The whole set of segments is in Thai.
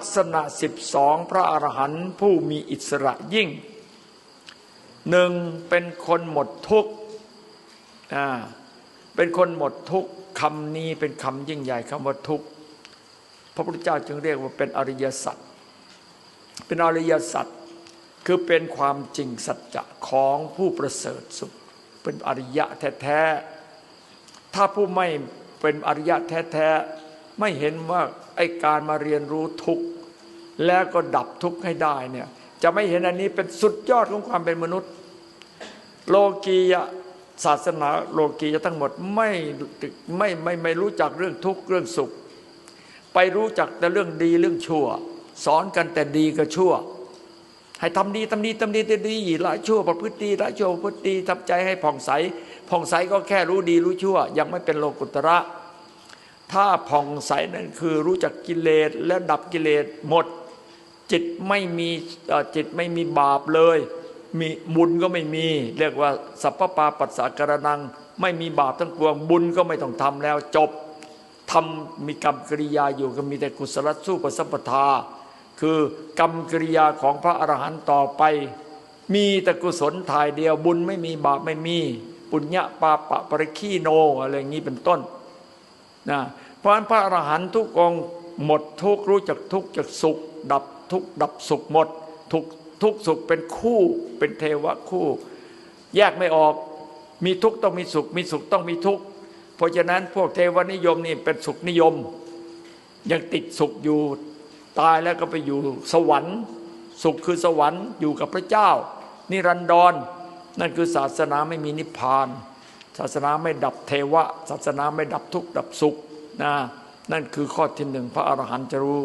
กษณะสิบสองพระอรหันต์ผู้มีอิสระยิ่งหนึ่งเป็นคนหมดทุกข์อ่าเป็นคนหมดทุกข์คำนี้เป็นคำยิ่งใหญ่คำว่าทุกข์พระพุทธเจ้าจึงเรียกว่าเป็นอริยสัจเป็นอริยสัจคือเป็นความจริงสัจจะของผู้ประเสริฐสุด เป็นอริยะแท้ๆถ้าผู้ไม่เป็นอริยะแท้ๆ ไม่เห็นว่าไอ้การมาเรียนรู้ทุกข์แล้วก็ดับทุกข์ให้ได้เนี่ยจะไม่เห็นอันนี้เป็นสุดยอดของความเป็นมนุษย์ โลกียศาสนาโลกียทั้งหมดไม่ไม่ไม่ไม่รู้จักเรื่องทุกข์เรื่องสุข ไปรู้จักแต่เรื่องดีเรื่องชั่ว สอนกันแต่ดีกับชั่ว ให้ทำดีทำดีทำดีทำดีละชั่วประพฤติดีละชั่วประพฤติดีทำใจให้ผ่องใสผ่องใสก็แค่รู้ดีรู้ชั่ว ยังไม่เป็นโลกุตระ ถ้าผ่องใสนั่นคือรู้จักกิเลสและดับกิเลสหมด จิตไม่มีจิตไม่มีบาปเลย มีบุญก็ไม่มี เรียกว่าสัพพปาปัสสะกระนัง ไม่มีบาปทั้งปวงบุญก็ไม่ต้องทำแล้วจบทำมีกรรมกริยาอยู่ก็มีแต่กุศลสู้ปสัมปทา คือกรรมกริยาของพระอรหันต์ต่อไป มีแต่กุศลถ่ายเดียวบุญไม่มีบาปไม่มี ปุญญาปาปะปริคีโนอะไรอย่างนี้เป็นต้น นะเพราะฉะนั้นพระอรหันต์ทุกองค์หมดทุกรู้จักทุกจากสุข ดับทุกดับสุขหมด ทุกทุกสุขเป็นคู่เป็นเทวะคู่ แยกไม่ออกมีทุกต้องมีสุข มีสุขต้องมีทุกเพราะฉะนั้นพวกเทวนิยมนี่เป็นสุขนิยม ยังติดสุขอยู่ตายแล้วก็ไปอยู่สวรรค์ สุขคือสวรรค์อยู่กับพระเจ้า นิรันดรนั่นคือศาสนาไม่มีนิพพาน ศาสนาไม่ดับเทวะ ศาสนาไม่ดับทุกข์ดับสุขนะนั่นคือข้อที่หนึ่งพระอรหันต์จะรู้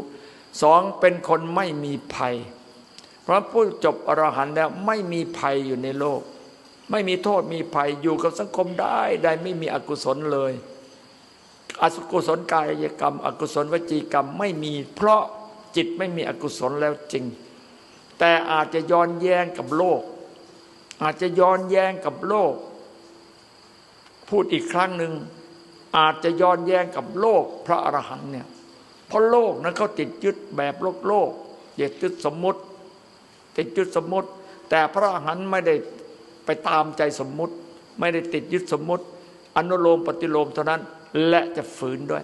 สองเป็นคนไม่มีภัย เพราะผู้จบอรหันต์แล้วไม่มีภัยอยู่ในโลก ไม่มีโทษมีภัยอยู่กับสังคมได้ได้ไม่มีอกุศลเลย อกุศลกายกรรม อกุศลวจีกรรมไม่มี เพราะจิตไม่มีอกุศลแล้วจริง แต่อาจจะย้อนแย้งกับโลก อาจจะย้อนแย้งกับโลก พูดอีกครั้งหนึ่งอาจจะย้อนแย้งกับโลกพระอรหันต์เนี่ยเพราะโลกนั้นเขาติดยึดแบบโลกโลกยึดยึดสมมติ ติดยึดสมมติ แต่พระอรหันต์ไม่ได้ไปตามใจสมมติ ไม่ได้ติดยึดสมมติ อนุโลมปฏิโลมเท่านั้นและจะฝืนด้วย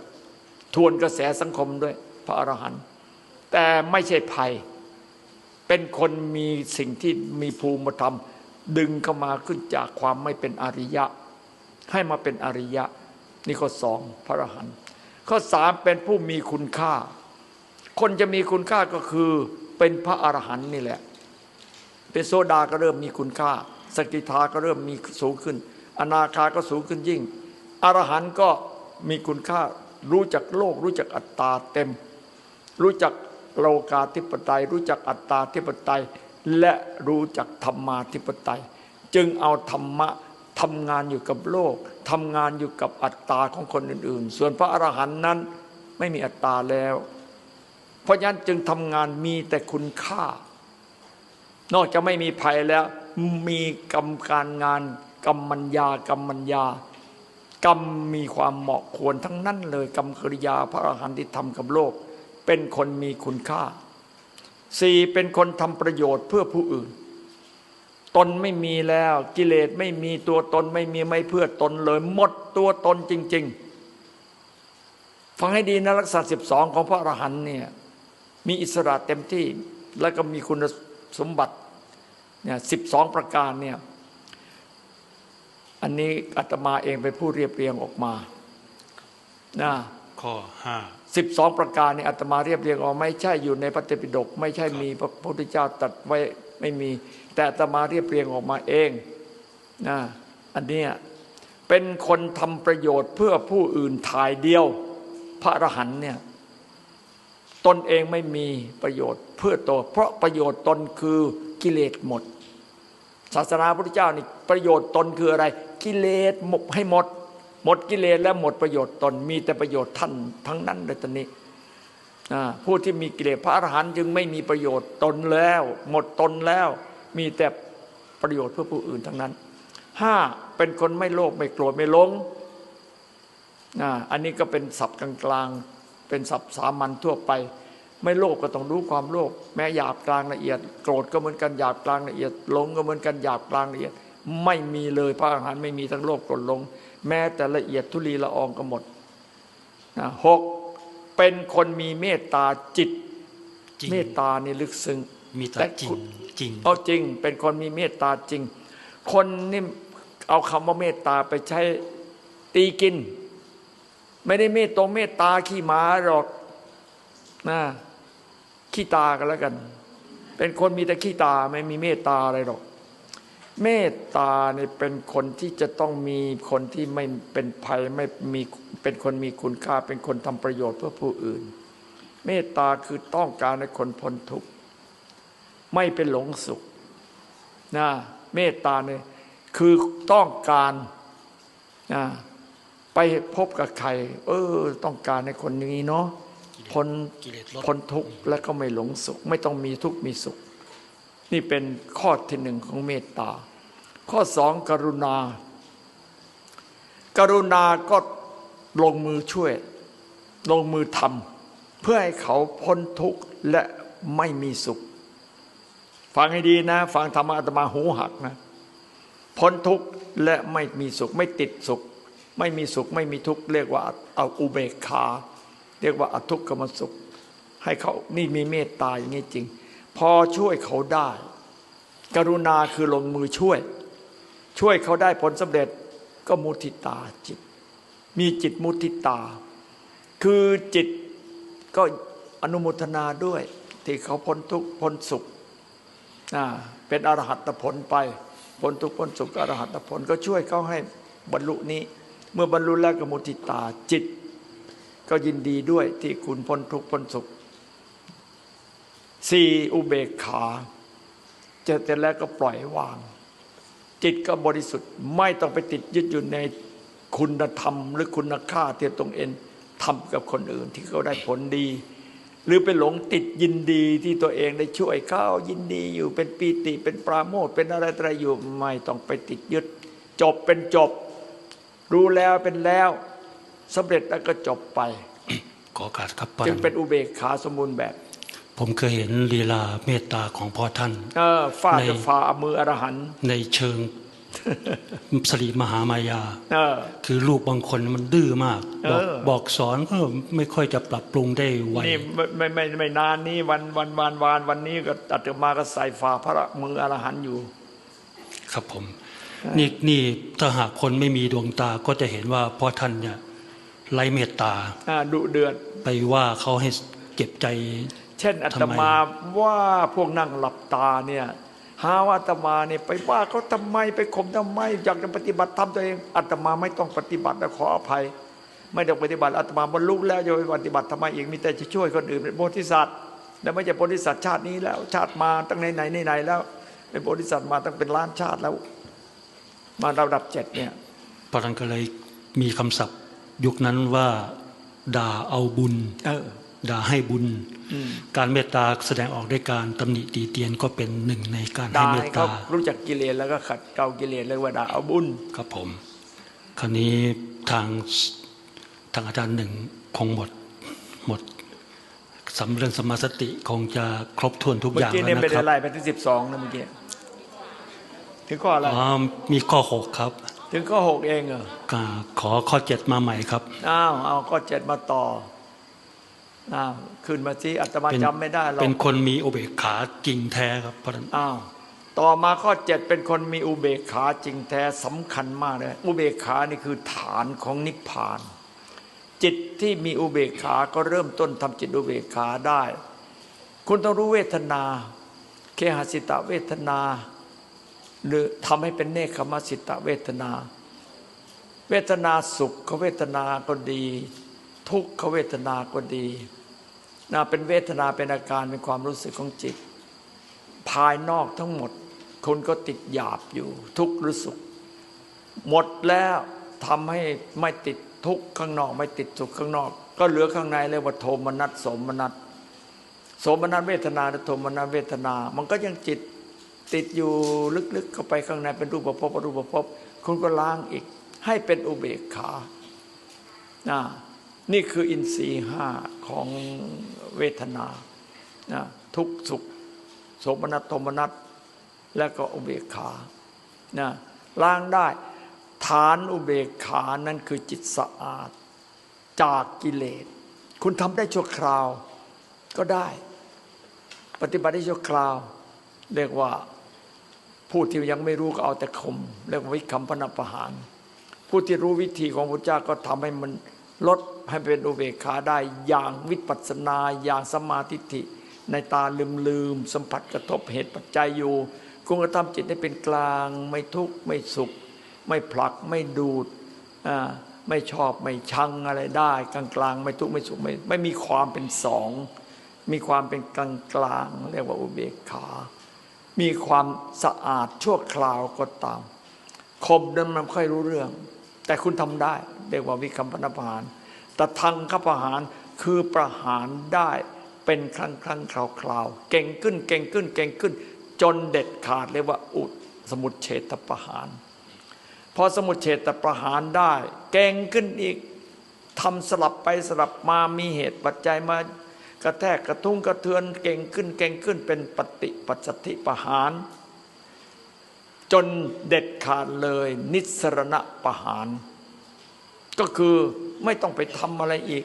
ทวนกระแสสังคมด้วย พระอรหันต์แต่ไม่ใช่ภัย เป็นคนมีสิ่งที่มีภูมิธรรม ดึงเข้ามาขึ้นจากความไม่เป็นอริยะ ให้มาเป็นอริยะ นี่ข้อสองพระอรหันต์ข้อสามเป็นผู้มีคุณค่า คนจะมีคุณค่าก็คือเป็นพระอรหันต์นี่แหละ เป็นโซดาก็เริ่มมีคุณค่า สกิทาก็เริ่มมีสูงขึ้น อนาคาก็สูงขึ้นยิ่ง อรหันต์ก็มีคุณค่ารู้จักโลก รู้จักอัตตาเต็ม รู้จักโลกาธิปไตย รู้จักอัตตาธิปไตย และรู้จักธรรมาธิปไตย จึงเอาธรรมะ ทำงานอยู่กับโลกทำงานอยู่กับอัตตาของคนอื่น ๆ ส่วนพระอรหันต์นั้นไม่มีอัตตาแล้ว เพราะฉะนั้นจึงทำงานมีแต่คุณค่า นอกจากไม่มีภัยแล้วมีกรรมการงานกรรมัญญากรรมัญญากรรมมีความเหมาะควรทั้งนั้นเลยกรรมกริยาพระอรหันต์ที่ทำกับโลก เป็นคนมีคุณค่าสี่เป็นคนทำประโยชน์เพื่อผู้อื่น ตนไม่มีแล้ว กิเลสไม่มีตัวตนไม่มีไม่เพื่อตนเลย หมดตัวตนจริง ๆ ฟังให้ดีนะลักษณะสิบสองของพระอรหันต์เนี่ยมีอิสระเต็มที่แล้วก็มีคุณสมบัติเนี่ยสิบสองประการเนี่ยอันนี้อาตมาเองไปผู้เรียบเรียงออกมานะข้อห้าสิบสองประการนี่อาตมาเรียบเรียงออกไม่ใช่อยู่ในพระเตปิฎกไม่ใช่มีพระพุทธเจ้าตรัดไว้ไม่มี แต่ตมาเรียบเรียงออกมาเองนะอันนี้เป็นคนทำประโยชน์เพื่อผู้อื่นถ่ายเดียว พระอรหันต์เนี่ยตนเองไม่มีประโยชน์เพื่อตัว เพราะประโยชน์ตนคือกิเลสหมด ศาสนาพระพุทธเจ้านี่ประโยชน์ตนคืออะไร กิเลสหมดให้หมด หมดกิเลสและหมดประโยชน์ตนมีแต่ประโยชน์ท่านทั้งนั้นเลยตอนนี้ผู้ที่มีกิเลสพระอรหันต์จึงไม่มีประโยชน์ตนแล้ว หมดตนแล้ว มีแต่ประโยชน์เพื่อผู้อื่นทั้งนั้นห้าเป็นคนไม่โลภไม่โกรธไม่หลงอ่าอันนี้ก็เป็นศัพท์กลางๆ เป็นศัพท์สามัญทั่วไป ไม่โลภก็ต้องรู้ความโลภแม้หยาบกลางละเอียด โกรธก็เหมือนกันหยาบกลางละเอียดหลงก็เหมือนกันหยาบกลางละเอียด ไม่มีเลยพระอรหันต์ไม่มีทั้งโลภโกรธหลง แม้แต่ละเอียดทุลีละอองก็หมดนะหกเป็นคนมีเมตตาจิตจริงเมตตานี่ลึกซึ้ง มีแต่แต่จริคุงณจริงเอาจริง เป็นคนมีเมตตาจริง คนนี่เอาคำว่าเมตตาไปใช้ตีกิน ไม่ได้เมตตงเมตตาขี้หมาหรอกนะขี้ตากันแล้วกัน เป็นคนมีแต่ขี้ตาไม่มีเมตตาอะไรหรอก เมตตาเนี่ยเป็นคนที่จะต้องมีคนที่ไม่เป็นภัยไม่มีเป็นคนมีคุณค่า เป็นคนทำประโยชน์เพื่อผู้อื่น เมตตาคือต้องการให้คนพ้นทุกข์ ไม่เป็นหลงสุขนะเมตตาเนี่ยคือต้องการนะไปพบกับใคร เออ ต้องการในคนนี้เนาะพ้นกิเลสลดพ้นทุกข์และก็ไม่หลงสุข ไม่ต้องมีทุกข์มีสุข นี่เป็นข้อที่หนึ่งของเมตตา ข้อสองกรุณากรุณาก็ลงมือช่วย ลงมือทำเพื่อให้เขาพ้นทุกข์และไม่มีสุข ฟังให้ดีนะ ฟังธรรมะอาตมาหูหักนะพ้นทุกข์และไม่มีสุขไม่ติดสุข ไม่มีสุขไม่มีทุกข์เรียกว่าเอาอุเบกขาเรียกว่าอทุกขมสุข ให้เขานี่มีเมตตาอย่างนี้จริง พอช่วยเขาได้ กรุณาคือลงมือช่วย ช่วยเขาได้ผลสำเร็จก็มุทิตาจิต มีจิตมุทิตา คือจิตก็อนุโมทนาด้วย ที่เขาพ้นทุกข์พ้นสุข เป็นอรหัตผลไปพ้นทุกข์พ้นสุขอรหัตผลก็ช่วยเขาให้บรรลุนี้ เมื่อบรรลุแล้วก็มุทิตาจิต ก็ยินดีด้วยที่คุณพ้นทุกข์พ้นสุขสี่อุเบกขาเจอแต่แล้วก็ปล่อยวาง จิตก็บริสุทธิ์ไม่ต้องไปติดยึดอยู่ในคุณธรรม หรือคุณค่าที่ตรงเอ็นทำกับคนอื่นที่เขาได้ผลดี หรือไปหลงติดยินดีที่ตัวเองได้ช่วยเขายินดีอยู่เป็นปีติเป็นปราโมทย์เป็นอะไรอะไรอยู่ไม่ต้องไปติดยึด จบเป็นจบ รู้แล้วเป็นแล้วสำเร็จแล้วก็จบไปขอโอการครับปจึงรเป็นอุเบกขาสมบูรณ์แบบ ผมเคยเห็นลีลาเมตตาของพ่อท่านเออฟาดในกับฝ่ามืออรหันต์ในเชิง สรีมหามายาเออคือลูกบางคนมันดื้อมาก บอกเออบอกสอนก็ไม่ค่อยจะปรับปรุงได้ไวนี่ไม่ไม่ไม่ไม่นานนี้วันวันวันวานวันนี้ก็อาตมาก็ใส่ฝ่าพระมืออรหันต์อยู่ ครับผม นี่นี่ถ้าหากคนไม่มีดวงตาก็จะเห็นว่าพ่อท่านเนี่ยไร้เมตตาอ่าดุเดือดไปว่าเขาให้เก็บใจ เช่นอาตทำไมมาว่าพวกนั่งหลับตาเนี่ย หาว่าอาตมาเนี่ยไปว่าเขาทำไมไปข่มทำไมอยากจะปฏิบัติทำตัวเองอาตมาไม่ต้องปฏิบัติและขออภัย ไม่ต้องปฏิบัติอาตมาบรรลุแล้วจะไปปฏิบัติทำไมอีกมีแต่จะช่วยคนอื่นเป็นโพธิสัตว์และไม่ใช่โพธิสัตว์ชาตินี้แล้ว ชาติมาตั้งไหนไหนไหนไหนแล้ว เป็นโพธิสัตว์มาตั้งเป็นล้านชาติแล้ว มาระดับเจ็ดเนี่ยพระท่านก็เลยมีคำศัพท์ ยุคนั้นว่า ด่าเอาบุญเออด่าให้บุญอืม การเมตตาแสดงออกด้วยการตำหนิตีเตียนก็เป็นหนึ่งในการให้ด่าเมตให้เขาตารู้จักกิเลสแล้วก็ขัดเกลากิเลสเรียกว่าด่าเอาบุญครับผม คราวนี้ทางทางอาจารย์หนึ่งคงหมดหมดสำเรื่องสมาสติคงจะครบถ้วนทุกเมื่ออย่างกี้แล้วเนี่ยนะเป็นครับอะไรไปที่สิบสองนะเมื่อกี้ถึงข้ออะไรอ๋อมีข้อหกครับ ถึงข้อหกเองเหรอก็ขอข้อเจ็ดมาใหม่ครับอ้าวเอาข้อเจ็ดมาต่อ อ้าวขึ้นมาสิอาตมาเป็นจำไม่ได้หรอกเป็นคนมีอุเบกขาจริงแท้ครับพระท่านอ้าวต่อมาข้อเจ็ดเป็นคนมีอุเบกขาจริงแท้สำคัญมากเลยอุเบกขานี่คือฐานของนิพพาน จิตที่มีอุเบกขาก็เริ่มต้นทำจิตอุเบกขาได้ คุณต้องรู้เวทนา เคหสิตะเวทนา หรือทำให้เป็นเนคขมสิตะเวทนา เวทนาสุขเวทนาก็ดี ทุกขเวทนาก็ดี นะเป็นเวทนาเป็นอาการเป็นความรู้สึกของจิต ภายนอกทั้งหมดคุณก็ติดหยาบอยู่ ทุกข์หรือสุข หมดแล้วทำให้ไม่ติดทุกข์ข้างนอก ไม่ติดสุขข้างนอก ก็เหลือข้างในเรียว่าโทมนัสโสมนัสโสมนัสเวทนาและโทมนัสเวทนา มันก็ยังจิตติดอยู่ลึกๆเข้าไปข้างในเป็นรูปภพรูปภพคุณก็ล้างอีก ให้เป็นอุเบกขานะ นี่คืออินทรีห้าของเวทนานะทุกสุขโสมนัสโทมนัสและก็อุเบกขานะล้างได้ ฐานอุเบกขานั้นคือจิตสะอาด จากกิเลส คุณทำได้ชั่วคราวก็ได้ ปฏิบัติได้ชั่วคราว เรียกว่าผู้ที่ยังไม่รู้ก็เอาแต่คมเรียกว่าวิคัมพนประหาร ผู้ที่รู้วิธีของพระเจ้าก็ทำให้มัน ลดให้เป็นอุเบกขาได้อย่างวิปัสสนาอย่างสมาธิิในตาลืมลืมๆสัมผัสกระทบเหตุปัจจัยอยู่คุณก็ทำจิตให้เป็นกลาง ไม่ทุกข์ไม่สุข ไม่ผลักไม่ดูดไม่ชอบไม่ชังอะไรได้ กลางกลางๆไม่ทุกข์ไม่สุขไม่ไม่มีความเป็นสอง มีความเป็นกลางกลางเรียกว่าอุเบกขา มีความสะอาดชั่วคราวก็ตามคมนั้นมันค่อยรู้เรื่อง แต่คุณทำได้ เรียกว่าวิคัมพนประหารแต่ทางขประหารคือประหารได้เป็นครั้งครั้งคราวคราวเก่งขึ้นเก่งขึ้นเก่งขึ้น จนเด็ดขาดเรียกว่าอุดสมุดเฉตประหาร พอสมุดเฉตประหารได้ เก่งขึ้นอีกทำสลับไปสลับมามีเหตุปัจจัยมากระแทกกระทุ้งกระเทือนเก่งขึ้นเก่งขึ้นเป็นปฏิปัสสติประหาร จนเด็ดขาดเลยนิสรณประหาร ก็คือไม่ต้องไปทำอะไรอีก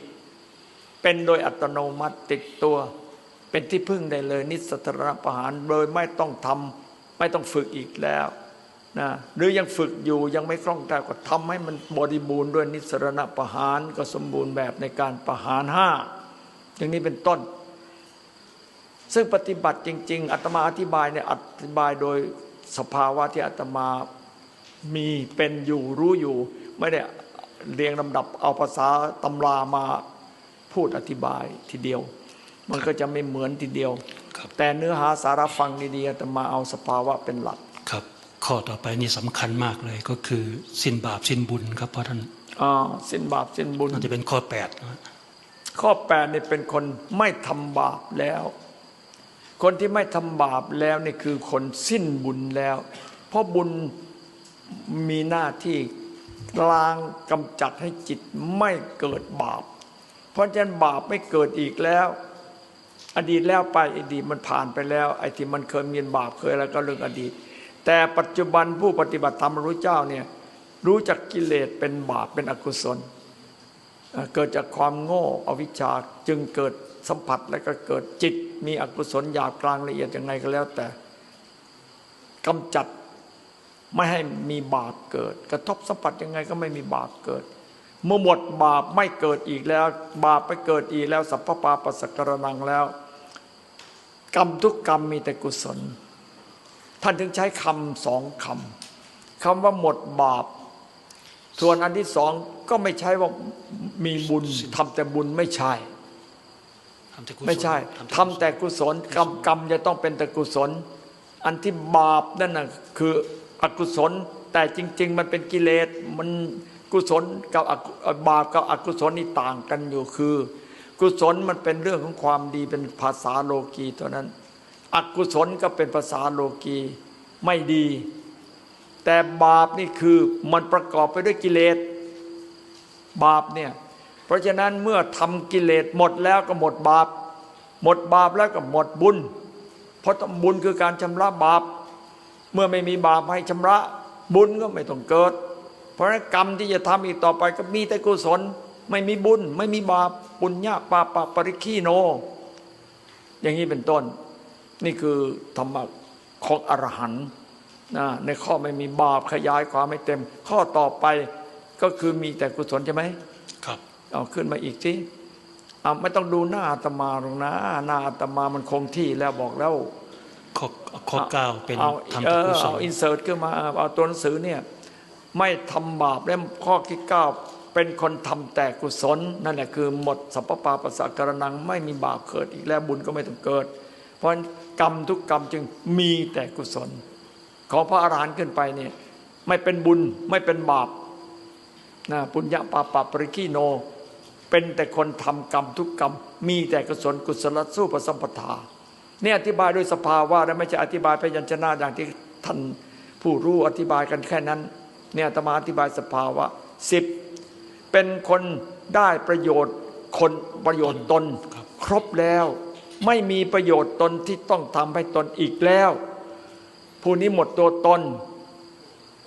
เป็นโดยอัตโนมัติติดตัว เป็นที่พึ่งได้เลย นิสรณประหารโดยไม่ต้องทำไม่ต้องฝึกอีกแล้วนะหรือยังฝึกอยู่ยังไม่คล่องแคล่วก็ทำให้มันบริบูรณ์ด้วยนิสรณประหารก็สมบูรณ์แบบในการประหารห้าอย่างนี้เป็นต้น ซึ่งปฏิบัติจริง ๆอาตมาอธิบายเนี่ยอธิบายโดยสภาวะที่อาตมามีเป็นอยู่รู้อยู่ ไม่ได้ เรียงลำดับเอาภาษาตำรามาพูดอธิบายทีเดียว มันก็จะไม่เหมือนทีเดียวครับแต่เนื้อหาสาระฟังดีๆอาตมาเอาสภาวะเป็นหลักครับ ข้อต่อไปนี่สำคัญมากเลยก็คือ สิ้นบาปสิ้นบุญครับเพราะท่านอ่าสิ้นบาปสิ้นบุญน่าจะเป็นข้อแปดนะข้อแปดนี่เป็นคนไม่ทำบาปแล้ว คนที่ไม่ทำบาปแล้วนี่คือคนสิ้นบุญแล้ว เพราะบุญมีหน้าที่ ล้างกำจัดให้จิตไม่เกิดบาป เพราะฉะนั้นบาปไม่เกิดอีกแล้ว อดีตแล้วไปอดีตมันผ่านไปแล้ว ไอ้ที่มันเคยมีบาปเคยอะไรก็เรื่องอดีต แต่ปัจจุบันผู้ปฏิบัติธรรมรู้เจ้าเนี่ยรู้จักกิเลสเป็นบาปเป็นอกุศล เกิดจากความโง่อวิชชาจึงเกิดสัมผัสและก็เกิดจิต มีอกุศลหยาบกลางละเอียดยังไงก็แล้วแต่กำจัด ไม่ให้มีบาปเกิด กระทบสัมผัสยังไงก็ไม่มีบาปเกิด เมื่อหมดบาปไม่เกิดอีกแล้ว บาปไปเกิดอีกแล้ว สัพพปาปัสสกรนังแล้ว กรรมทุกกรรมมีแต่กุศล ท่านถึงใช้คำสองคำคำว่าหมดบาปส่วนอันที่สองก็ไม่ใช่ว่ามีบุญทำแต่บุญไม่ใช่ทำแต่กุศลไม่ใช่ทำแต่กุศลกรรมกรรมจะต้องเป็นแต่กุศล อันที่บาปนั่นน่ะคือ อกุศล แต่จริง ๆ มันเป็นกิเลสมันกุศลกับบาปกับอกุศลนี่ต่างกันอยู่คือ กุศลมันเป็นเรื่องของความดีเป็นภาษาโลกีเท่านั้น อกุศลก็เป็นภาษาโลกีไม่ดี แต่บาปนี่คือมันประกอบไปด้วยกิเลสบาปเนี่ยเพราะฉะนั้นเมื่อทำกิเลสหมดแล้วก็หมดบาป หมดบาปแล้วก็หมดบุญ เพราะบุญคือการชำระบาป เมื่อไม่มีบาปให้ชำระ บุญก็ไม่ต้องเกิด เพราะฉะนั้นกรรมที่จะทำอีกต่อไปก็มีแต่กุศล ไม่มีบุญ ไม่มีบาปปุญญาปาปะปริคีโน อย่างนี้เป็นต้น นี่คือธรรมะของอรหันต์นะในข้อไม่มีบาปขยายความไม่เต็ม ข้อต่อไปก็คือมีแต่กุศลใช่ไหมครับเอาขึ้นมาอีกสิเอาไม่ต้องดูหน้าอาตมาหรอกนะหน้าอาตมามันคงที่แล้วบอกแล้ว ข้อข้อเก้าเป็นเอาทำเอแต่อกุศเอาลอินเสิร์ตขึ้นมาเอาตัวหนังสือเนี่ยไม่ทำบาปและข้อที่เก้าเป็นคนทำแต่กุศลนั่นแหละคือหมดสัพพปาปัสสะกรนังไม่มีบาปเกิดอีกแล้วบุญก็ไม่ต้องเกิด เพราะฉะนั้นกรรมทุกกรรมจึงมีแต่กุศล ของพระอรหันต์ขึ้นไปเนี่ยไม่เป็นบุญไม่เป็นบาปนะปุญญาปาปะปริคีโน เป็นแต่คนทำกรรมทุกกรรม มีแต่กุศลกุศลสู้ประสัมปทา เนี่ยอธิบายโดยสภาวะและไม่ใช่อธิบายพยัญชนะอย่างที่ท่านผู้รู้อธิบายกันแค่นั้น เนี่ยอาตมาอธิบายสภาวะสิบเป็นคนได้ประโยชน์คนประโยชน์ตนครับครบแล้ว ไม่มีประโยชน์ตนที่ต้องทำให้ตนอีกแล้ว ผู้นี้หมดตัวตน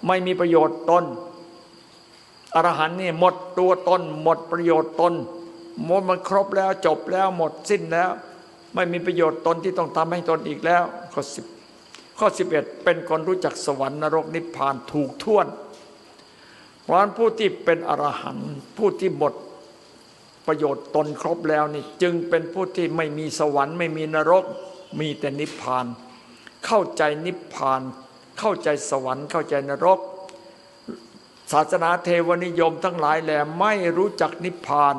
ไม่มีประโยชน์ตนอรหันต์นี่หมดตัวตน หมดประโยชน์ตนหมดมันครบแล้วจบแล้วหมดสิ้นแล้ว ไม่มีประโยชน์ตนที่ต้องทำให้ตนอีกแล้ว ข้อสิบข้อสิบเอ็ดเป็นคนรู้จักสวรรค์นรกนิพพานถูกท่วนเพราะฉะนั้นผู้ที่เป็นอรหันต์ผู้ที่หมดประโยชน์ตนครบแล้วนี่จึงเป็นผู้ที่ไม่มีสวรรค์ ไม่มีนรกมีแต่นิพพาน เข้าใจนิพพาน เข้าใจสวรรค์ เข้าใจนรก ศาสนาเทวนิยมทั้งหลายแหละไม่รู้จักนิพพาน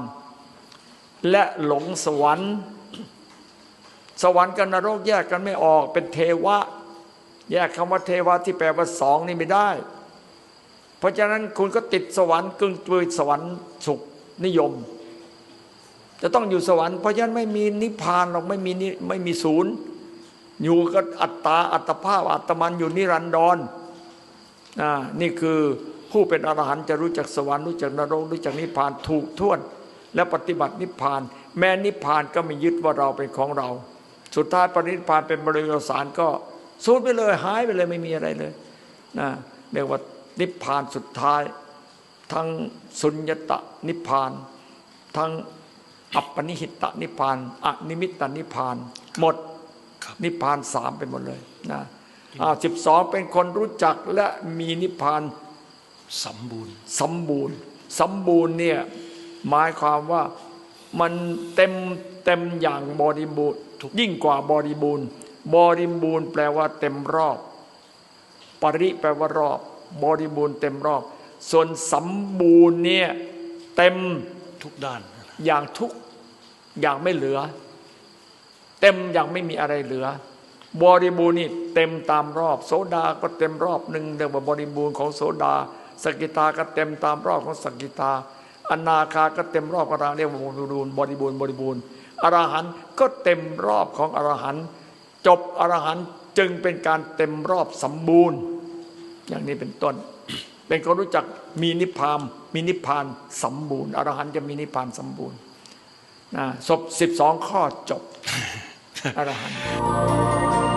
และหลงสวรรค์ สวรรค์กับนรกแยกกันไม่ออก เป็นเทวะ แยกคำว่าเทวะที่แปลว่าสองนี่ไม่ได้ เพราะฉะนั้นคุณก็ติดสวรรค์กึ่งตัวสวรรค์สุขนิยม จะต้องอยู่สวรรค์เพราะฉะนั้นไม่มีนิพพานหรอกไม่มีไม่มีศูนย์ อยู่กับอัตตาอัตภาพอัตมันอยู่นิรันดรอ่านี่คือผู้เป็นอรหันต์จะรู้จักสวรรค์รู้จักนรกรู้จักนิพพานถูกท่วน และปฏิบัตินิพพาน แม้นิพพานก็ไม่ยึดว่าเราเป็นของเรา สุดท้ายปรินิพพานเป็นบริวสารก็สูญไปเลย หายไปเลยไม่มีอะไรเลยนะเรียกว่านิพพานสุดท้าย ทั้งสุญญตะนิพพาน ทั้งอัปปนิหิตะนิพพานอนิมิตตนิพพาน หมดครับนิพพานสามไปหมดเลยนะอ้าวสิบสองเป็นคนรู้จักและมีนิพพานสมบูรณ์สมบูรณ์ สมบูรณ์เนี่ยหมายความว่ามันเต็มเต็มอย่างบริบูรณ์ ยิ่งกว่าบริบูรณ์ บริบูรณ์แปลว่าเต็มรอบ ปริแปลว่ารอบ บริบูรณ์เต็มรอบ ส่วนสมบูรณ์เนี่ยเต็มทุกด้าน อย่างทุกอย่างไม่เหลือ เต็มอย่างไม่มีอะไรเหลือบริบูรณ์นี่เต็มตามรอบ โสดาก็เต็มรอบหนึ่งเรียกว่าบริบูรณ์ของโสดา สกิตาก็เต็มตามรอบของสกิตาอนาคาก็เต็มรอบของอรหันต์เรียกว่าบริบูรณ์บริบูรณ์บริบูรณ์ อรหันต์ก็เต็มรอบของอรหันต์จบอรหันต์จึงเป็นการเต็มรอบสมบูรณ์ อย่างนี้เป็นต้น เป็นคนรู้จักมีนิพพานมีนิพพานสมบูรณ์อรหันต์จะมีนิพพานสมบูรณ์นะศพสิบสองข้อจบอรหันต์